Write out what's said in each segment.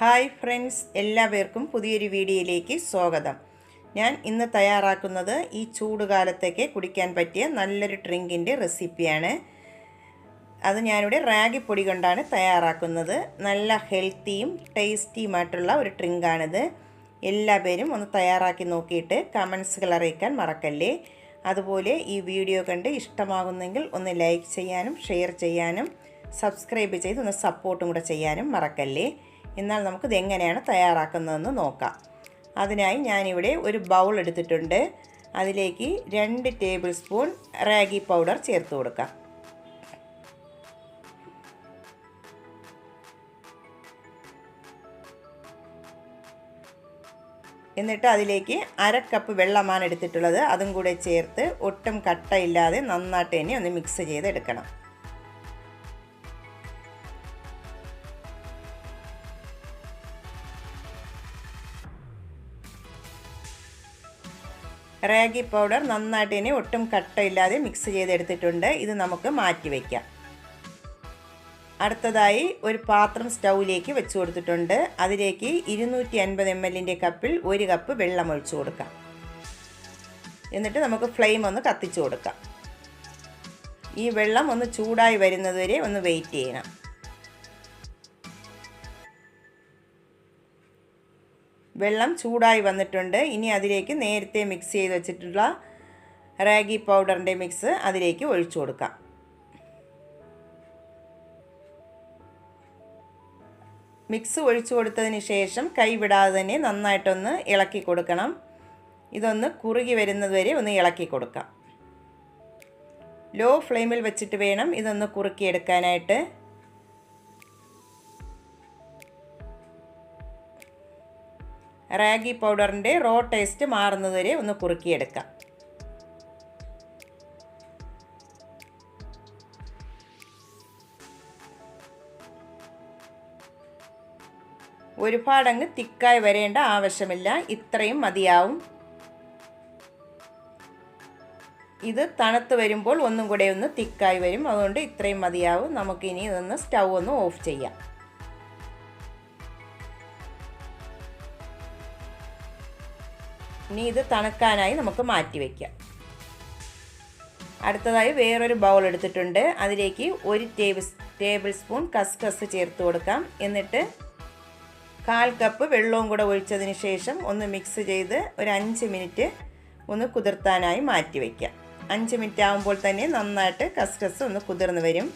Hi friends എല്ലാവർക്കും പുതിയൊരു വീഡിയോയിലേക്ക് സ്വാഗതം. ഞാൻ ഇന്ന് തയ്യാറാക്കുന്നത് ഈ ചൂടുകാലത്തേക്ക് കുടിക്കാൻ പറ്റിയ നല്ലൊരു ഡ്രിങ്കിന്റെ റെസിപ്പിയാണ്. അത് ഞാനിവിടെ റാഗിപ്പൊടി കൊണ്ടാണ് തയ്യാറാക്കുന്നത്. നല്ല ഹെൽത്തിയും ടേസ്റ്റിയുമായിട്ടുള്ള ഒരു ഡ്രിങ്കാണിത്. എല്ലാവരും ഒന്ന് തയ്യാറാക്കി നോക്കിയിട്ട് കമൻസുകൾ അറിയിക്കാൻ മറക്കല്ലേ? അതുപോലെ ഈ വീഡിയോ കണ്ട് ഇഷ്ടമാകുന്നെങ്കിൽ ഒന്ന് ലൈക്ക് ചെയ്യാനും ഷെയർ ചെയ്യാനും സബ്സ്ക്രൈബ് ചെയ്ത് ഒന്ന് സപ്പോർട്ടും കൂടെ ചെയ്യാനും മറക്കല്ലേ? എന്നാൽ നമുക്കിത് എങ്ങനെയാണ് തയ്യാറാക്കുന്നതെന്ന് നോക്കാം. അതിനായി ഞാനിവിടെ ഒരു ബൗൾ എടുത്തിട്ടുണ്ട്. അതിലേക്ക് രണ്ട് ടേബിൾ സ്പൂൺ റാഗി പൗഡർ ചേർത്ത് കൊടുക്കാം. എന്നിട്ട് അതിലേക്ക് അര കപ്പ് വെള്ളമാണ് എടുത്തിട്ടുള്ളത്. അതും കൂടെ ചേർത്ത് ഒട്ടും കട്ടയില്ലാതെ നന്നായിട്ട് തന്നെ ഒന്ന് മിക്സ് ചെയ്തെടുക്കണം. റാഗി പൗഡർ നന്നായിട്ട് ഇനി ഒട്ടും കട്ടയില്ലാതെ മിക്സ് ചെയ്തെടുത്തിട്ടുണ്ട്. ഇത് നമുക്ക് മാറ്റി വയ്ക്കാം അടുത്തതായി ഒരു പാത്രം സ്റ്റൗവിലേക്ക് വെച്ച് കൊടുത്തിട്ടുണ്ട്. അതിലേക്ക് ഇരുന്നൂറ്റി അൻപത് എം എല്ലിന്റെ കപ്പിൽ ഒരു കപ്പ് വെള്ളം ഒഴിച്ചു കൊടുക്കാം. എന്നിട്ട് നമുക്ക് ഫ്ലെയിം ഒന്ന് കത്തിച്ചു കൊടുക്കാം. ഈ വെള്ളം ഒന്ന് ചൂടായി വരുന്നതുവരെ ഒന്ന് വെയിറ്റ് ചെയ്യണം. വെള്ളം ചൂടായി വന്നിട്ടുണ്ട്. ഇനി അതിലേക്ക് നേരത്തെ മിക്സ് ചെയ്ത് വെച്ചിട്ടുള്ള റാഗി പൗഡറിന്റെ മിക്സ് അതിലേക്ക് ഒഴിച്ചു കൊടുക്കാം. മിക്സ് ഒഴിച്ചു കൊടുത്തതിന് ശേഷം കൈവിടാതെ തന്നെ നന്നായിട്ടൊന്ന് ഇളക്കി കൊടുക്കണം. ഇതൊന്ന് കുറുകി വരുന്നത് വരെ ഒന്ന് ഇളക്കി കൊടുക്കാം. ലോ ഫ്ലെയിമിൽ വെച്ചിട്ട് വേണം ഇതൊന്ന് കുറുക്കിയെടുക്കാനായിട്ട്. റാഗി പൗഡറിന്റെ റോ ടേസ്റ്റ് മാറുന്നതുവരെ ഒന്ന് കുറുക്കിയെടുക്കാം. ഒരുപാടങ്ങ് തിക്കായി വരേണ്ട ആവശ്യമില്ല. ഇത്രയും മതിയാവും. ഇത് തണുത്ത് വരുമ്പോൾ ഒന്നും കൂടെ ഒന്ന് തിക്കായി വരും. അതുകൊണ്ട് ഇത്രയും മതിയാവും. നമുക്കിനി ഇതൊന്ന് സ്റ്റൗ ഒന്ന് ഓഫ് ചെയ്യാം. ഇനി ഇത് തണുക്കാനായി നമുക്ക് മാറ്റി വയ്ക്കാം അടുത്തതായി വേറൊരു ബൗൾ എടുത്തിട്ടുണ്ട്. അതിലേക്ക് ഒരു ടേബിൾ ടേബിൾ സ്പൂൺ കസ്കസ് ചേർത്ത് കൊടുക്കാം. എന്നിട്ട് കാൽ കപ്പ് വെള്ളവും കൂടെ ഒഴിച്ചതിന് ശേഷം ഒന്ന് മിക്സ് ചെയ്ത് ഒരു അഞ്ച് മിനിറ്റ് ഒന്ന് കുതിർത്താനായി മാറ്റി വയ്ക്കാം അഞ്ച് മിനിറ്റ് ആകുമ്പോൾ തന്നെ നന്നായിട്ട് കസ്കസ് ഒന്ന് കുതിർന്ന് വരും.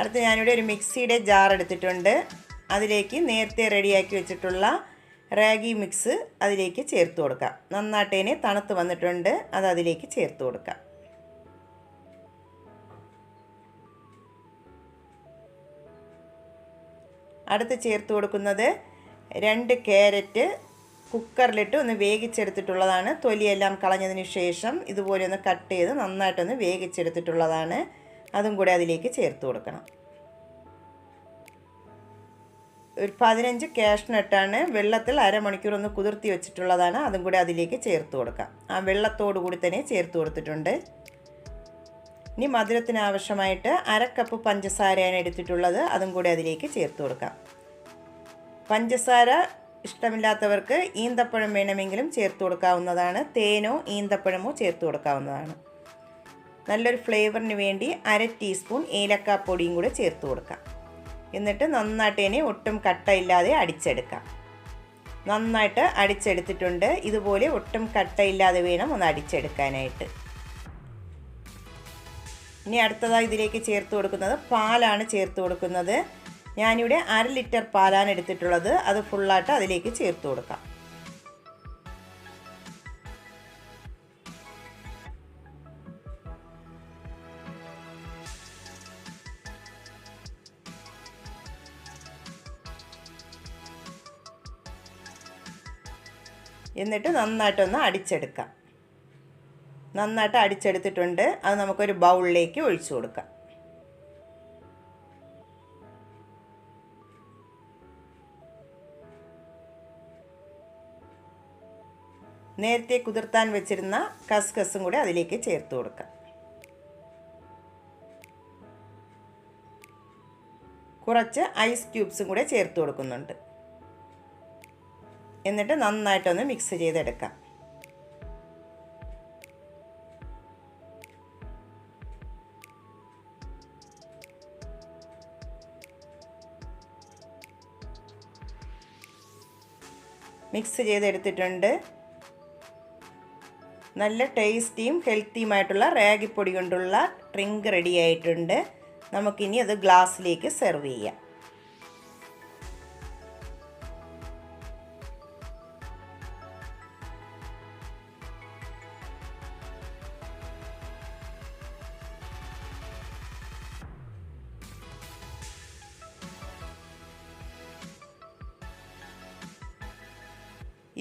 അടുത്ത് ഞാനിവിടെ ഒരു മിക്സിയുടെ ജാർ എടുത്തിട്ടുണ്ട്. അതിലേക്ക് നേരത്തെ റെഡിയാക്കി വെച്ചിട്ടുള്ള റാഗി മിക്സ് അതിലേക്ക് ചേർത്ത് കൊടുക്കാം. നന്നായിട്ടേനെ തണുത്ത് വന്നിട്ടുണ്ട് അത് അതിലേക്ക് ചേർത്ത് കൊടുക്കാം. അടുത്ത് ചേർത്ത് കൊടുക്കുന്നത് രണ്ട് ക്യാരറ്റ് കുക്കറിലിട്ട് ഒന്ന് വേവിച്ചെടുത്തിട്ടുള്ളതാണ്. തൊലിയെല്ലാം കളഞ്ഞതിന് ശേഷം ഇതുപോലെ ഒന്ന് കട്ട് ചെയ്ത് നന്നായിട്ടൊന്ന് വേവിച്ചെടുത്തിട്ടുള്ളതാണ്. അതും കൂടെ അതിലേക്ക് ചേർത്ത് കൊടുക്കണം. ഒരു പതിനഞ്ച് കാഷ്നട്ടാണ് വെള്ളത്തിൽ അരമണിക്കൂർ ഒന്ന് കുതിർത്തി വെച്ചിട്ടുള്ളതാണ്. അതും കൂടി അതിലേക്ക് ചേർത്ത് കൊടുക്കാം. ആ വെള്ളത്തോടു കൂടി തന്നെ ചേർത്ത് കൊടുത്തിട്ടുണ്ട്. ഇനി മധുരത്തിന് ആവശ്യമായിട്ട് അര കപ്പ് പഞ്ചസാരയാണ് എടുത്തിട്ടുള്ളത്. അതും കൂടി അതിലേക്ക് ചേർത്ത് കൊടുക്കാം. പഞ്ചസാര ഇഷ്ടമില്ലാത്തവർക്ക് ഈന്തപ്പഴം വേണമെങ്കിലും ചേർത്ത് കൊടുക്കാവുന്നതാണ്. തേനോ ഈന്തപ്പഴമോ ചേർത്ത് കൊടുക്കാവുന്നതാണ്. നല്ലൊരു ഫ്ലേവറിന് വേണ്ടി അര ടീസ്പൂൺ ഏലക്കാപ്പൊടിയും കൂടെ ചേർത്ത് കൊടുക്കാം. എന്നിട്ട് നന്നായിട്ട് ഇനി ഒട്ടും കട്ടയില്ലാതെ അടിച്ചെടുക്കാം. നന്നായിട്ട് അടിച്ചെടുത്തിട്ടുണ്ട്. ഇതുപോലെ ഒട്ടും കട്ടയില്ലാതെ വേണം ഒന്ന് അടിച്ചെടുക്കാനായിട്ട്. ഇനി അടുത്തതായി ഇതിലേക്ക് ചേർത്ത് കൊടുക്കുന്നത് പാലാണ് ചേർത്ത് കൊടുക്കുന്നത്. ഞാനിവിടെ അര ലിറ്റർ പാലാണ് എടുത്തിട്ടുള്ളത്. അത് ഫുള്ളായിട്ട് അതിലേക്ക് ചേർത്ത് കൊടുക്കാം. എന്നിട്ട് നന്നായിട്ടൊന്ന് അടിച്ചെടുക്കാം. നന്നായിട്ട് അടിച്ചെടുത്തിട്ടുണ്ട്. അത് നമുക്കൊരു ബൗളിലേക്ക് ഒഴിച്ചു കൊടുക്കാം. നേരത്തെ കുതിർത്താൻ വെച്ചിരുന്ന കസ്കസും കൂടി അതിലേക്ക് ചേർത്ത് കൊടുക്കാം. കുറച്ച് ഐസ് ക്യൂബ്സും കൂടെ ചേർത്ത് കൊടുക്കുന്നുണ്ട്. എന്നിട്ട് നന്നായിട്ടൊന്ന് മിക്സ് ചെയ്തെടുക്കാം. മിക്സ് ചെയ്തെടുത്തിട്ടുണ്ട്. നല്ല ടേസ്റ്റിയും ഹെൽത്തിയുമായിട്ടുള്ള റാഗിപ്പൊടി കൊണ്ടുള്ള ഡ്രിങ്ക് റെഡി ആയിട്ടുണ്ട്. നമുക്കിനി അത് ഗ്ലാസ്സിലേക്ക് സെർവ് ചെയ്യാം.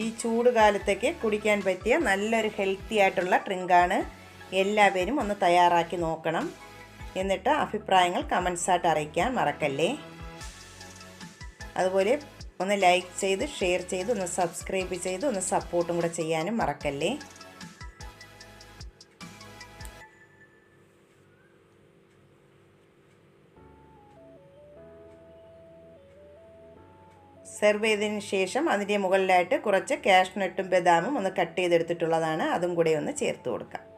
ഈ ചൂട് കാലത്തേക്ക് കുടിക്കാൻ പറ്റിയ നല്ലൊരു ഹെൽത്തി ആയിട്ടുള്ള ഡ്രിങ്കാണ് എല്ലാവരും ഒന്ന് തയ്യാറാക്കി നോക്കണം. എന്നിട്ട് അഭിപ്രായങ്ങൾ കമൻസായിട്ട് അറിയിക്കാൻ മറക്കല്ലേ? അതുപോലെ ഒന്ന് ലൈക്ക് ചെയ്ത് ഷെയർ ചെയ്ത് ഒന്ന് സബ്സ്ക്രൈബ് ചെയ്ത് ഒന്ന് സപ്പോർട്ടും കൂടെ ചെയ്യാനും മറക്കല്ലേ? സെർവ് ചെയ്തതിന് ശേഷം അതിന്റെ മുകളിലായിട്ട് കുറച്ച് കാഷ്നട്ടും ബദാമും ഒന്ന് കട്ട് ചെയ്തെടുത്തിട്ടുള്ളതാണ്. അതും കൂടെ ഒന്ന് ചേർത്ത് കൊടുക്കാം.